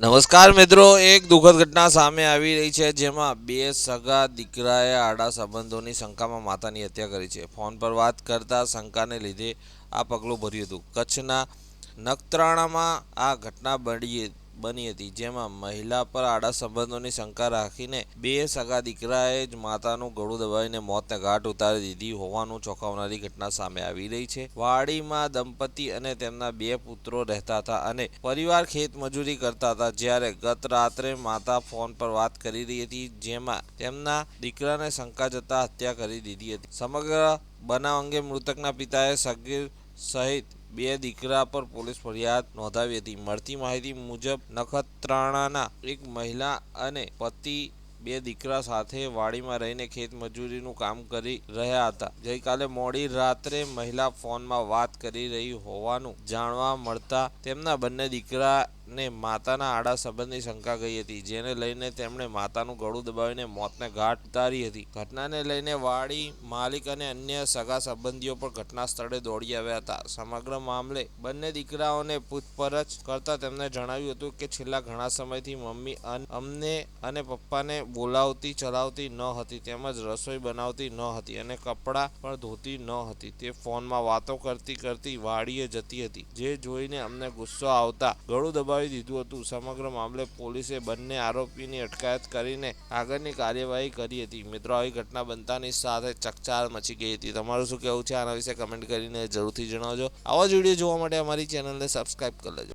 નમસ્કાર મિત્રો, એક દુઃખદ ઘટના સામે આવી રહી છે, જેમાં બે સગા દીકરાએ આડા સંબંધોની શંકામાં માતાની હત્યા કરી છે. ફોન પર વાત કરતા શંકાને લીધે આ પગલું ભર્યું હતું. કચ્છના નખત્રાણામાં આ ઘટના બની બની હતી. જેમાં મહિલા પર આડા સંબંધોની શંકા રાખીને બે સગા દીકરાએ જ માતાનું ગળું દબાવીને મોતને ઘાટ ઉતારી દીધી હોવાનું ચોંકાવનારી ઘટના સામે આવી રહી છે. વાડીમાં દંપતી અને તેમના બે પુત્રો રહેતા હતા અને પરિવાર ખેત મજૂરી કરતા હતા. જ્યારે ગત રાત્રે માતા ફોન પર વાત કરી રહી હતી, જેમાં તેમના દીકરાને શંકા જતા હત્યા કરી દીધી હતી. સમગ્ર બનાવ અંગે મૃતકના પિતાએ સગીર સહિત બે દીકરા પર પોલીસ ફરિયાદ નોંધાવી હતી. મળતી માહિતી મુજબ નખત્રાણાના એક મહિલા અને પતિ બે દીકરા સાથે વાડીમાં રહીને ખેત મજૂરીનું કામ કરી રહ્યા હતા. ગઈકાલે મોડી રાત્રે મહિલા ફોનમાં વાત કરી રહી હોવાનું જાણવા મળતા તેમના બંને દીકરાને માતાના આડા સંબંધની શંકા ગઈ હતી, જેને લઈને તેમણે માતાનું ગળું દબાવીને મોતને ઘાટ ઉતારી હતી. ઘટનાને લઈને વાડી, માલિક અને અન્ય સગા સંબંધીઓ પણ ઘટના સ્થળે દોડી આવ્યા હતા. સમગ્ર મામલે બંને દીકરાઓને પૂછપરછ કરતા તેમને જણાવ્યું હતું કે છેલ્લા ઘણા સમયથી મમ્મી અમને અને પપ્પાને બોલાવતી ચલાવતી ન હતી, તેમજ રસોઈ બનાવતી ન હતી અને કપડાં પણ ધોતી ન હતી. તે ફોનમાં વાતો કરતી કરતી વાડીએ જતી હતી, જે જોઈને અમને ગુસ્સો આવતા ગળું દબાવી દીધું હતું. સમગ્ર મામલે પોલીસે બંને આરોપીની અટકાયત કરીને આગળની કાર્યવાહી કરી હતી. મિત્રો, આવી ઘટના બનતાની સાથે ચકચાર મચી ગઈ હતી. તમારું શું કહેવું છે? આના વિશે કમેન્ટ કરીને જરૂરથી જણાવજો. આવા જ વીડિયો જોવા માટે અમારી ચેનલને સબસ્ક્રાઈબ કરી લેજો.